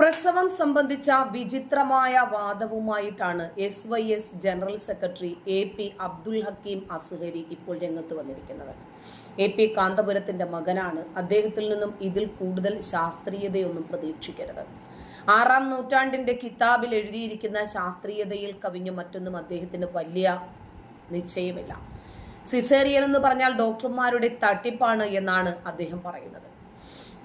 പ്രസവം സംബന്ധിച്ച വിചിത്രമായ വാദവുമായിട്ടാണ് S Y S general secretary A P Abdul Hakeem Azhari ഇപ്പോൾ രംഗത്ത് വന്നിരിക്കുന്നത്. എ പി കാന്തപുരത്തിന്റെ മകനാണ്. അദ്ദേഹത്തിൽ നിന്നും ഇതിൽ കൂടുതൽ ശാസ്ത്രീയതയൊന്നും പ്രതീക്ഷിക്കരുത്. ആറാം നൂറ്റാണ്ടിന്റെ കിതാബിൽ എഴുതിയിരിക്കുന്ന ശാസ്ത്രീയതയിൽ കവിഞ്ഞ മറ്റൊന്നും അദ്ദേഹത്തിന് വലിയ നിശ്ചയമില്ല. സിസേറിയൻ എന്ന് പറഞ്ഞാൽ ഡോക്ടർമാരുടെ തട്ടിപ്പാണ് എന്നാണ് അദ്ദേഹം പറയുന്നത്.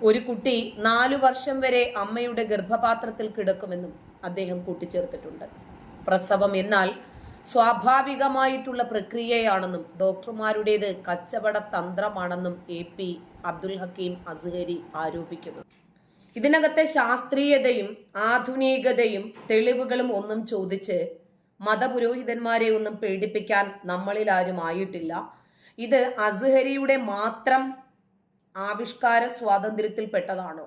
ഒരു കുട്ടി നാലു വർഷം വരെ അമ്മയുടെ ഗർഭപാത്രത്തിൽ കിടക്കുമെന്നും അദ്ദേഹം കൂട്ടിച്ചേർത്തിട്ടുണ്ട്. പ്രസവം എന്നാൽ സ്വാഭാവികമായിട്ടുള്ള പ്രക്രിയയാണെന്നും ഡോക്ടർമാരുടേത് കച്ചവട തന്ത്രമാണെന്നും എ പി അബ്ദുൽ ഹക്കീം അസുഹരി ആരോപിക്കുന്നു. ഇതിനകത്തെ ശാസ്ത്രീയതയും ആധുനികതയും തെളിവുകളും ഒന്നും ചോദിച്ച് മതപുരോഹിതന്മാരെ ഒന്നും പേടിപ്പിക്കാൻ നമ്മളിൽ ആരും ആയിട്ടില്ല. ഇത് അസുഹരിയുടെ മാത്രം ആവിഷ്കാര സ്വാതന്ത്ര്യത്തിൽപ്പെട്ടതാണോ?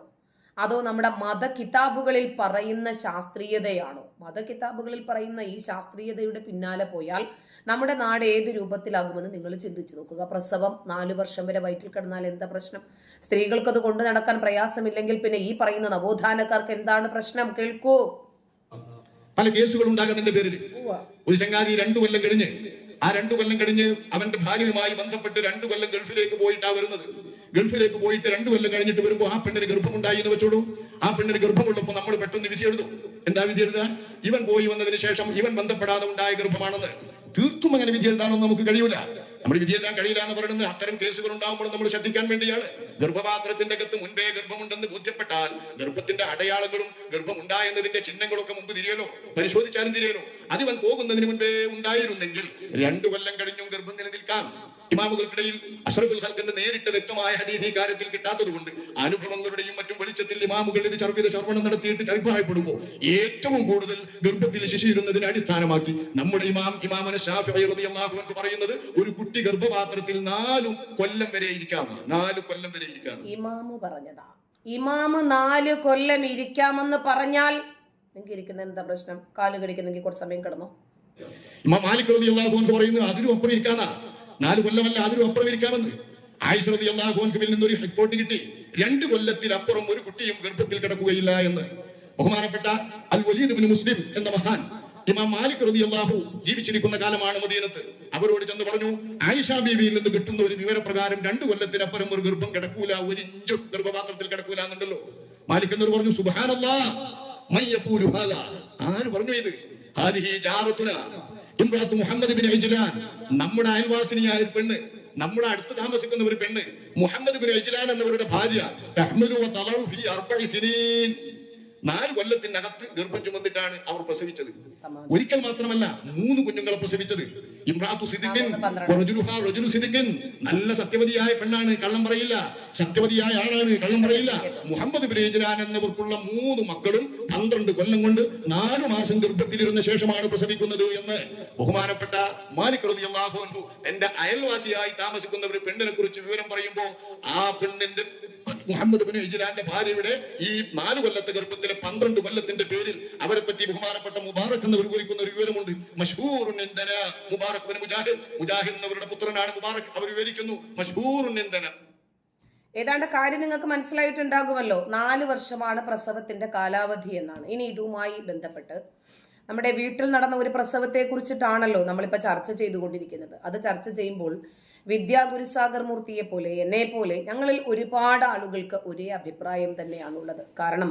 അതോ നമ്മുടെ മത കിതാബുകളിൽ പറയുന്ന ശാസ്ത്രീയതയാണോ? മത കിതാബുകളിൽ പറയുന്ന ഈ ശാസ്ത്രീയതയുടെ പിന്നാലെ പോയാൽ നമ്മുടെ നാട് ഏത് രൂപത്തിലാകുമെന്ന് നിങ്ങൾ ചിന്തിച്ചു നോക്കുക. പ്രസവം നാലു വർഷം വരെ വയറ്റിൽ കിടന്നാൽ എന്താ പ്രശ്നം? സ്ത്രീകൾക്ക് അത് കൊണ്ടു നടക്കാൻ പ്രയാസമില്ലെങ്കിൽ പിന്നെ ഈ പറയുന്ന നവോത്ഥാനക്കാർക്ക് എന്താണ് പ്രശ്നം? കേൾക്കൂ. പല കേസുകൾ ഉണ്ടാകുന്നതിന്റെ പേരിൽ. ഒരു ചങ്ങാതി രണ്ടു കൊല്ലം കഴിഞ്ഞ് ആ രണ്ടു കൊല്ലം കഴിഞ്ഞ് അവന്റെ ഭാര്യയുമായി ബന്ധപ്പെട്ട് രണ്ടു കൊല്ലം ഗൾഫിലേക്ക് പോയിട്ടാ വരുന്നത്. ഗൾഫിലേക്ക് പോയിട്ട് രണ്ടു കൊല്ലം കഴിഞ്ഞിട്ട് വരുമ്പോൾ ആ പെണ്ണിന് ഗർഭമുണ്ടായി എന്ന് വെച്ചോളൂ. ആ പെണ്ണിന് ഗർഭമുള്ളപ്പോൾ നമ്മൾ പെട്ടെന്ന് വിധി എഴുതും. എന്താ വിധി എഴുതാൻ ഇവൻ പോയി വന്നതിന് ശേഷം ഇവൻ ബന്ധപ്പെടാതെ ഉണ്ടായ ഗർഭമാണെന്ന് തീർത്തും അങ്ങനെ വിധി എഴുതാനൊന്നും നമുക്ക് കഴിയൂല. നമ്മൾ വിധി എഴുതാൻ കഴിയില്ല എന്ന് പറയുന്നത് അത്തരം കേസുകൾ ഉണ്ടാകുമ്പോൾ നമ്മൾ ശ്രദ്ധിക്കാൻ വേണ്ടിയാണ്. ഗർഭപാത്രത്തിന്റെ അകത്ത് മുൻപേ ഗർഭമുണ്ടെന്ന് ബോധ്യപ്പെട്ടാൽ ഗർഭത്തിന്റെ അടയാളങ്ങളും ഗർഭമുണ്ടായെന്നതിന്റെ ചിഹ്നങ്ങളൊക്കെ മുമ്പ് തിരിയലോ? പരിശോധിച്ചാലും തിരിയലോ? അതിവൻ പോകുന്നതിന് മുൻപേ ഉണ്ടായിരുന്നെങ്കിൽ രണ്ടു കൊല്ലം കഴിഞ്ഞും ഗർഭം നിലനിൽക്കാം. ഇമാമുകൾക്കിടയിൽ അഷറഫുൽ ഹൽക്കിന്റെ നേരിട്ട് വ്യക്തമായ ഹദീസ് ഈ കാര്യത്തിൽ കിട്ടാത്തതുകൊണ്ട് അനുഭവങ്ങളുടെയും മറ്റും വെളിച്ചത്തിൽ ഇമാമുകൾ ഇത് ചർവിത ചർവണം നടത്തിയിട്ട് ചരിപ്പായപ്പെടുമ്പോൾ ഏറ്റവും കൂടുതൽ ഗർഭത്തിൽ ശിശിരുന്നതിനെ അടിസ്ഥാനമാക്കി നമ്മുടെ ഇമാം ഇമാമന ഷാഫി റളിയല്ലാഹു അൻഹു പറയുന്നത് ഒരു കുട്ടി ഗർഭപാത്രത്തിൽ നാലു കൊല്ലം വരെ ഇരിക്കാം നാലു കൊല്ലം വരെ ഇരിക്കാം ഇമാമ് പറഞ്ഞതാ. ഇമാമ് നാല് കൊല്ലം ഇരിക്കാമെന്ന് പറഞ്ഞാൽ നിങ്ങൾക്ക് ഇരിക്കുന്ന എന്താ പ്രശ്നം? കാൽ കടിക്കുന്നെങ്കിൽ കുറച്ച് സമയം കിടന്നു. ഇമാം മാലിക് റളിയല്ലാഹു അൻഹു പറയുന്നത് അതിനും അപ്പുറം ഇരിക്കാനാ. നാല് കൊല്ലമല്ല അതിനും അപ്പുറം ഇരിക്കാമെന്ന്. ആയിഷ റളിയല്ലാഹു നിന്ന് നിന്നൊരു റിപ്പോർട്ട് കിട്ടി. രണ്ട് കൊല്ലത്തിൽ അപ്പുറം ഒരു കുട്ടിയും ഗർഭത്തിൽ കിടക്കുകയില്ല എന്ന്. ബഹുമാനപ്പെട്ട അൽ വലീദ് ഇബ്നു മുസ്ലിം എന്ന മഹാൻ ഇമാം മാലിക് റതി അള്ളാഹു ജീവിച്ചിരിക്കുന്ന കാലമാണ് മദീനത്ത്. അവരോട് ചെന്ന് പറഞ്ഞു ആയിഷ ബീവിയിൽ നിന്ന് കിട്ടുന്ന ഒരു വിവരപ്രകാരം രണ്ട് കൊല്ലത്തിനപ്പുറം ഒരു ഗർഭം കിടക്കൂല ഒരു ഇഞ്ചു ഗർഭപാത്രത്തിൽ കിടക്കൂല എന്നുണ്ടല്ലോ. മാലിക് എന്നോട് പറഞ്ഞു ഹാദാ. ആര് പറഞ്ഞു ഇത്? ഹാദിഹി ജാറത്തുന. ഇമ്രാത്ത് മുഹമ്മദ് ബിൻ ഇജ്ലാൻ നമ്മുടെ അയൽവാസിനിയായ പെണ്ണ് നമ്മുടെ അടുത്ത് താമസിക്കുന്ന ഒരു പെണ്ണ് മുഹമ്മദ് ബിൻ ഇജ്ലാൻ എന്നവരുടെ ഭാര്യ തഹ്മലു നാല് കൊല്ലത്തിനകത്ത് ഗർഭം ചുമന്നിട്ടാണ് അവർ പ്രസവിച്ചത്. ഒരിക്കൽ മാത്രമല്ല മൂന്ന് കുഞ്ഞുങ്ങളെ പ്രസവിച്ചത്. ഇമ്രാത്തു പന്ത്രണ്ട്. റജുലു സിദ്ദിഖിൻ. നല്ല സത്യവതിയായ പെണ്ണാണ് കള്ളം പറയില്ല. സത്യവതിയായ ആളാണ് കള്ളം പറയില്ല. മുഹമ്മദ് ബിൻ എന്നിവർക്കുള്ള മൂന്ന് മക്കളും പന്ത്രണ്ട് കൊല്ലം കൊണ്ട് നാലു മാസം ഗർഭത്തിലിരുന്ന ശേഷമാണ് പ്രസവിക്കുന്നത് എന്ന് ബഹുമാനപ്പെട്ട മാലിക് അൻഹു എന്റെ അയൽവാസിയായി താമസിക്കുന്ന ഒരു പെണ്ണിനെ കുറിച്ച് വിവരം പറയുമ്പോൾ ആ പെണ്ണിന്റെ മുഹമ്മദ് ബിൻ ഇജ്ലാന്റെ ഭാര്യയുടെ ഈ നാല് കൊല്ലത്തെ ഗർഭത്തിലെ പന്ത്രണ്ട് കൊല്ലത്തിന്റെ പേരിൽ അവരെ പറ്റി ബഹുമാനപ്പെട്ട മുബാറക് എന്നവർ കുറിക്കുന്ന ഒരു വിവരമുണ്ട്. മഷ്ഹൂറുൻ ഇന്ധന മുബാറക് മുജാഹിദ്. മുജാഹിദ് എന്നവരുടെ പുത്രനാണ് മുബാറക്. അവർ വിവരിക്കുന്നു മഷ്ഹൂറുൻ ഇന്ധന ഏതാണ്ട് കാര്യം നിങ്ങൾക്ക് മനസ്സിലായിട്ടുണ്ടാകുമല്ലോ. നാല് വർഷമാണ് പ്രസവത്തിന്റെ കാലാവധി എന്നാണ്. ഇനി ഇതുമായി ബന്ധപ്പെട്ട് നമ്മുടെ വീട്ടിൽ നടന്ന ഒരു പ്രസവത്തെ കുറിച്ചിട്ടാണല്ലോ നമ്മളിപ്പോൾ ചർച്ച ചെയ്തുകൊണ്ടിരിക്കുന്നത്. അത് ചർച്ച ചെയ്യുമ്പോൾ വിദ്യാ ഗുരുസാഗർ മൂർത്തിയെ പോലെ എന്നെ പോലെ ഞങ്ങളിൽ ഒരുപാട് ആളുകൾക്ക് ഒരേ അഭിപ്രായം തന്നെയാണുള്ളത്. കാരണം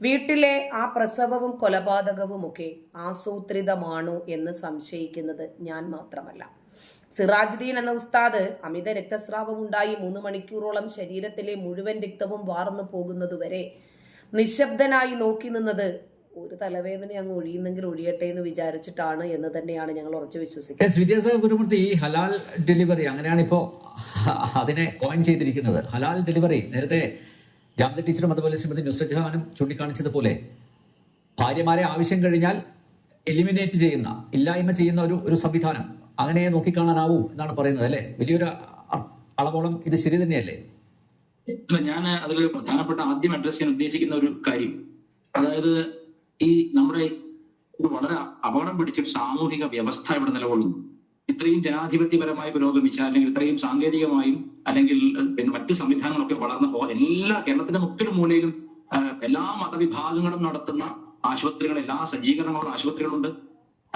വീട്ടിലെ ആ പ്രസവവും കൊലപാതകവും ഒക്കെ ആസൂത്രിതമാണോ എന്ന് സംശയിക്കുന്നത് ഞാൻ മാത്രമല്ല. സിറാജുദ്ദീൻ എന്ന ഉസ്താദ് അമിത രക്തസ്രാവം ഉണ്ടായി മൂന്ന് മണിക്കൂറോളം ശരീരത്തിലെ മുഴുവൻ രക്തവും വാർന്നു പോകുന്നതുവരെ നിശബ്ദനായി നോക്കി നിന്നത് ഒരു തലവേദന അങ്ങ് ഒഴിയുന്നെങ്കിൽ ഒഴിയട്ടെ എന്ന് വിചാരിച്ചിട്ടാണ് എന്ന് തന്നെയാണ് ഞങ്ങൾ ഉറച്ചു വിശ്വസിക്കുന്നത്. എസ് വിദ്യാസാഗർ ഗുരുമൂർത്തി ഈ ഹലാൽ ഡെലിവറി അങ്ങനെയാണ് ഇപ്പോൾ അതിനെ കോയിൻ ചെയ്തിരിക്കുന്നത്. ഹലാൽ ഡെലിവറി നേരത്തെ ജാമ്യ ടീച്ചറും അതുപോലെ ശ്രീമതി നുസജ്ജാനും ജഹാനും ചൂണ്ടിക്കാണിച്ചതുപോലെ ഭാര്യമാരെ ആവശ്യം കഴിഞ്ഞാൽ എലിമിനേറ്റ് ചെയ്യുന്ന ഇല്ലായ്മ ചെയ്യുന്ന ഒരു ഒരു സംവിധാനം അങ്ങനെ നോക്കിക്കാണാനാവൂ എന്നാണ് പറയുന്നത് അല്ലേ? വലിയൊരു അളവോളം ഇത് ശരി തന്നെയല്ലേ? അല്ല ഞാൻ അതിൽ പ്രധാനപ്പെട്ട ആദ്യം അഡ്രസ് ചെയ്യാൻ ഉദ്ദേശിക്കുന്ന ഒരു കാര്യം. അതായത് ഈ നമ്മുടെ വളരെ അപകടം പിടിച്ച ഒരു സാമൂഹിക വ്യവസ്ഥ ഇവിടെ നിലകൊള്ളുന്നു. ഇത്രയും ജനാധിപത്യപരമായി പുരോഗമിച്ച അല്ലെങ്കിൽ ഇത്രയും സാങ്കേതികമായും അല്ലെങ്കിൽ പിന്നെ മറ്റു സംവിധാനങ്ങളൊക്കെ വളർന്നപ്പോൾ എല്ലാ കേരളത്തിന്റെ മുക്കിലും മൂലയിലും എല്ലാ മതവിഭാഗങ്ങളും നടത്തുന്ന ആശുപത്രികൾ എല്ലാ സജ്ജീകരണങ്ങളുള്ള ആശുപത്രികളുണ്ട്.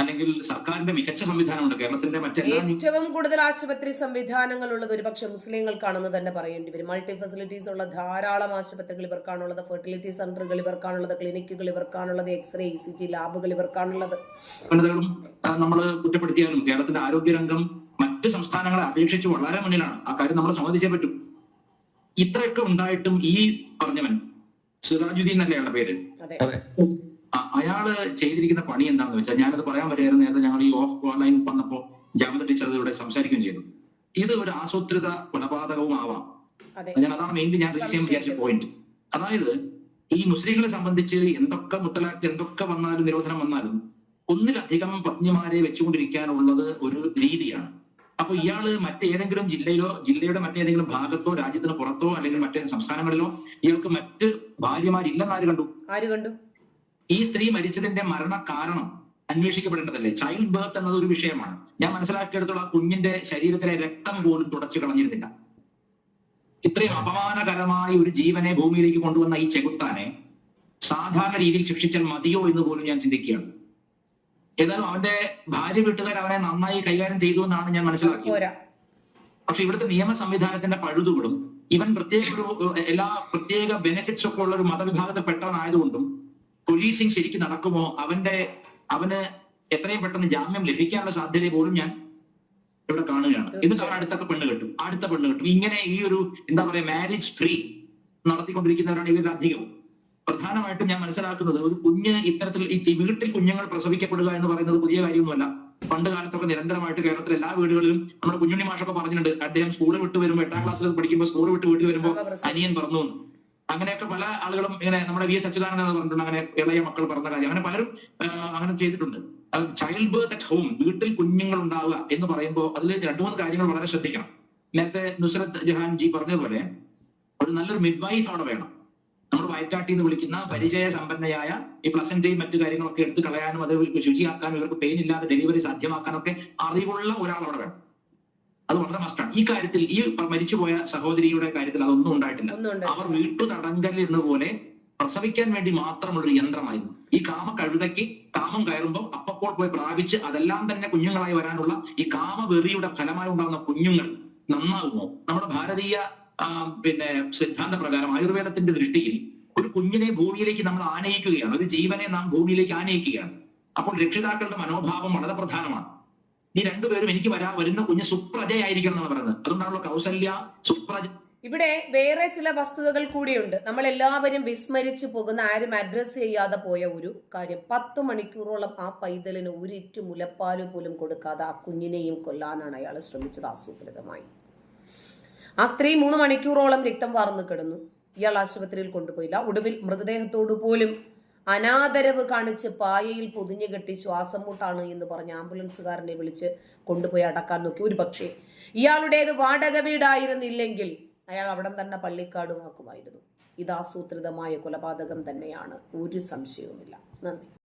അല്ലെങ്കിൽ സർക്കാരിന്റെ മികച്ച സംവിധാനമുണ്ട്. കേരളത്തിന്റെ മറ്റെല്ലാ ഏറ്റവും കൂടുതൽ ആശുപത്രി സംവിധാനങ്ങൾ ഉള്ളത് ഒരുപക്ഷെ മുസ്ലിങ്ങൾക്കാണെന്ന് തന്നെ പറയേണ്ടി വരും. മൾട്ടി ഫെസിലിറ്റീസ് ഉള്ള ധാരാളം ആശുപത്രികൾ ഇവർക്കാണുള്ളത്. ഫെർട്ടിലിറ്റി സെന്ററുകൾ ഇവർക്കാണുള്ളത്. ക്ലിനിക്കുകൾ ഇവർക്കാണുള്ളത്. എക്സ്റേ ഇ സി ജി ലാബുകൾ ഇവർക്കാണുള്ളത്. നമ്മൾ കുറ്റപ്പെടുത്തിയാലും കേരളത്തിന്റെ ആരോഗ്യ രംഗം മറ്റ് സംസ്ഥാനങ്ങളെ അപേക്ഷിച്ച് വളരെ മുന്നിലാണ്. ആ കാര്യം നമ്മൾ സമ്മതിച്ചേ പറ്റും. ഇത്രയൊക്കെ ഉണ്ടായിട്ടും ഈ പറഞ്ഞവൻ സിറാജുദ്ദീൻ തന്നെയാണ് പേര്. അയാൾ ചെയ്തിരിക്കുന്ന പണി എന്താണെന്ന് വെച്ചാൽ ഞാനത് പറയാൻ വരെയായിരുന്നു നേരത്തെ ഞങ്ങൾ ഈ ഓഫ് ഓൺലൈൻ വന്നപ്പോ ജാമ്യ ടീച്ചർ ഇവിടെ സംസാരിക്കുകയും ചെയ്തു. ഇത് ഒരു ആസൂത്രിത കൊലപാതകവും ആവാം. ഞാൻ അതാണ് മെയിൻലി ഞാൻ റീച്ച് ചെയ്യാൻ വിചാരിച്ച പോയിന്റ് അതായത് ഈ മുസ്ലിങ്ങളെ സംബന്ധിച്ച് എന്തൊക്കെ മുത്തലാഖ് എന്തൊക്കെ വന്നാലും നിരോധനം വന്നാലും ഒന്നിലധികം പത്നിമാരെ വെച്ചുകൊണ്ടിരിക്കാനുള്ളത് ഒരു രീതിയാണ്. അപ്പൊ ഇയാൾ മറ്റേതെങ്കിലും ജില്ലയിലോ ജില്ലയുടെ മറ്റേതെങ്കിലും ഭാഗത്തോ രാജ്യത്തിന് പുറത്തോ അല്ലെങ്കിൽ മറ്റേതെങ്കിലും സംസ്ഥാനങ്ങളിലോ ഇയാൾക്ക് മറ്റ് ഭാര്യമാരില്ലെന്ന് ആര് കണ്ടു? ആര് കണ്ടു? ഈ സ്ത്രീ മരിച്ചതിന്റെ മരണ കാരണം അന്വേഷിക്കപ്പെടേണ്ടതല്ലേ? ചൈൽഡ് ബേർത്ത് എന്നത് ഒരു വിഷയമാണ്. ഞാൻ മനസ്സിലാക്കിയെടുത്തോളം കുഞ്ഞിന്റെ ശരീരത്തിലെ രക്തം പോലും തുടച്ചു കളഞ്ഞിരുന്നില്ല. ഇത്രയും അപമാനകരമായ ഒരു ജീവനെ ഭൂമിയിലേക്ക് കൊണ്ടുവന്ന ഈ ചെകുത്താനെ സാധാരണ രീതിയിൽ ശിക്ഷിച്ചാൽ മതിയോ എന്ന് പോലും ഞാൻ ചിന്തിക്കുകയാണ്. ഏതായാലും അവന്റെ ഭാര്യ വീട്ടുകാർ അവനെ നന്നായി കൈകാര്യം ചെയ്തു എന്നാണ് ഞാൻ മനസ്സിലാക്കിയത്. പക്ഷെ ഇവിടുത്തെ നിയമ സംവിധാനത്തിന്റെ പഴുതുകളും ഇവൻ പ്രത്യേക ഒരു എല്ലാ പ്രത്യേക ബെനിഫിറ്റ്സ് ഒക്കെ ഉള്ള ഒരു മതവിഭാഗത്തിൽ പെട്ടവനായതുകൊണ്ടും പോലീസിങ് ശരിക്കും നടക്കുമോ? അവന്റെ അവന് എത്രയും പെട്ടെന്ന് ജാമ്യം ലഭിക്കാനുള്ള സാധ്യത പോലും ഞാൻ ഇവിടെ കാണുകയാണ്. എന്നിട്ട് അവൻ അടുത്ത പെണ്ണ് കെട്ടും? അടുത്ത പെണ്ണ് കെട്ടും. ഇങ്ങനെ ഈ ഒരു എന്താ പറയാ മാരേജ് ഫ്രീ നടത്തിക്കൊണ്ടിരിക്കുന്നവരാണ് ഇവരുടെ അധികം. പ്രധാനമായിട്ടും ഞാൻ മനസ്സിലാക്കുന്നത് ഒരു കുഞ്ഞ് ഇത്തരത്തിൽ ഈ വീട്ടിൽ കുഞ്ഞുങ്ങൾ പ്രസവിക്കപ്പെടുക എന്ന് പറയുന്നത് പുതിയ കാര്യമൊന്നുമല്ല. പണ്ട് കാലത്തൊക്കെ നിരന്തരമായിട്ട് കേരളത്തിലെ എല്ലാ വീടുകളിലും നമ്മുടെ കുഞ്ഞുണ്ണി മാഷൊക്കെ പറഞ്ഞിട്ടുണ്ട് അദ്ദേഹം സ്കൂൾ വിട്ട് വരുമ്പോൾ എട്ടാം ക്ലാസ്സിൽ പഠിക്കുമ്പോൾ സ്കൂൾ വിട്ട് വീട്ടിൽ വരുമ്പോൾ അനിയൻ പറഞ്ഞു. അങ്ങനെയൊക്കെ പല ആളുകളും ഇങ്ങനെ നമ്മുടെ വി എസ് അച്യുതാനന്ദൻ എന്ന് പറഞ്ഞിട്ടുണ്ട് അങ്ങനെ ഇളയ മക്കൾ പറഞ്ഞ കാര്യം. അങ്ങനെ പലരും അങ്ങനെ ചെയ്തിട്ടുണ്ട്. ചൈൽഡ് ബർത്ത് അറ്റ് ഹോം വീട്ടിൽ കുഞ്ഞുങ്ങൾ ഉണ്ടാവുക എന്ന് പറയുമ്പോൾ അതിൽ രണ്ടു മൂന്ന് കാര്യങ്ങൾ വളരെ ശ്രദ്ധിക്കണം. നേരത്തെ നുസ്രത്ത് ജഹാൻ ജി പറഞ്ഞതുപോലെ ഒരു നല്ലൊരു മിഡ്വൈഫ് അവിടെ വേണം. നമ്മൾ വയറ്റാട്ടി എന്ന് വിളിക്കുന്ന പരിചയ സമ്പന്നയായ ഈ പ്ലസന്റേയും മറ്റു കാര്യങ്ങളൊക്കെ എടുത്ത് കളയാനും അത് ശുചിയാക്കാനും ഇവർക്ക് പെയിൻ ഇല്ലാതെ ഡെലിവറി സാധ്യമാക്കാനൊക്കെ അറിവുള്ള ഒരാൾ അവിടെ വേണം. അത് വളരെ മസ്റ്റാണ് ഈ കാര്യത്തിൽ ഈ മരിച്ചുപോയ സഹോദരിയുടെ കാര്യത്തിൽ അതൊന്നും ഉണ്ടായിട്ടില്ല. അവർ വീട്ടു തടങ്കലിരുന്ന പോലെ പ്രസവിക്കാൻ വേണ്ടി മാത്രമുള്ള ഒരു യന്ത്രമായിരുന്നു. ഈ കാമ കഴുതയ്ക്ക് കാമം കയറുമ്പോൾ അപ്പപ്പോൾ പോയി പ്രാപിച്ച് അതെല്ലാം തന്നെ കുഞ്ഞുങ്ങളായി വരാനുള്ള ഈ കാമവെറിയുടെ ഫലമായി ഉണ്ടാകുന്ന കുഞ്ഞുങ്ങൾ നന്നാകുമോ നമ്മുടെ ഭാരതീയ പിന്നെ സിദ്ധാന്ത പ്രകാരം ആയുർവേദത്തിന്റെ ദൃഷ്ടിയിൽ ഒരു കുഞ്ഞിനെ ഭൂമിയിലേക്ക് നമ്മൾ ആനയിക്കുകയാണ്. ഒരു ജീവനെ നാം ഭൂമിയിലേക്ക് ആനയിക്കുകയാണ്. അപ്പോൾ രക്ഷിതാക്കളുടെ മനോഭാവം വളരെ പ്രധാനമാണ്. ഈ രണ്ടുപേരും എനിക്ക് വരാ വരുന്ന കുഞ്ഞ് സുപ്രജയായിരിക്കണം എന്നാണ് പറയുന്നത്. അതുകൊണ്ടാണല്ലോ കൗസല്യ സുപ്രജ ഇവിടെ വേറെ ചില വസ്തുതകൾ കൂടിയുണ്ട്. നമ്മൾ എല്ലാവരും വിസ്മരിച്ചു പോകുന്ന ആരും അഡ്രസ് ചെയ്യാതെ പോയ ഒരു കാര്യം. പത്ത് മണിക്കൂറോളം ആ പൈതലിന് ഒരിറ്റു മുലപ്പാൽ പോലും കൊടുക്കാതെ ആ കുഞ്ഞിനെയും കൊല്ലാനാണ് അയാൾ ശ്രമിച്ചത് ആസൂത്രിതമായി. ആ സ്ത്രീ മൂന്ന് മണിക്കൂറോളം രക്തം വാർന്നു കിടന്നു. ഇയാൾ ആശുപത്രിയിൽ കൊണ്ടുപോയില്ല. ഒടുവിൽ മൃതദേഹത്തോടു പോലും അനാദരവ് കാണിച്ച് പായയിൽ പൊതിഞ്ഞു കെട്ടി ശ്വാസം മുട്ടാണ് എന്ന് പറഞ്ഞ് ആംബുലൻസുകാരനെ വിളിച്ച് കൊണ്ടുപോയി അടക്കാൻ നോക്കി. ഒരു പക്ഷേ ഇയാളുടേത് വാടക വീടായിരുന്നില്ലെങ്കിൽ അയാൾ അവിടം തന്നെ പള്ളിക്കാടുമാക്കുമായിരുന്നു. ഇത് ആസൂത്രിതമായ കൊലപാതകം തന്നെയാണ്. ഒരു സംശയവുമില്ല. നന്ദി.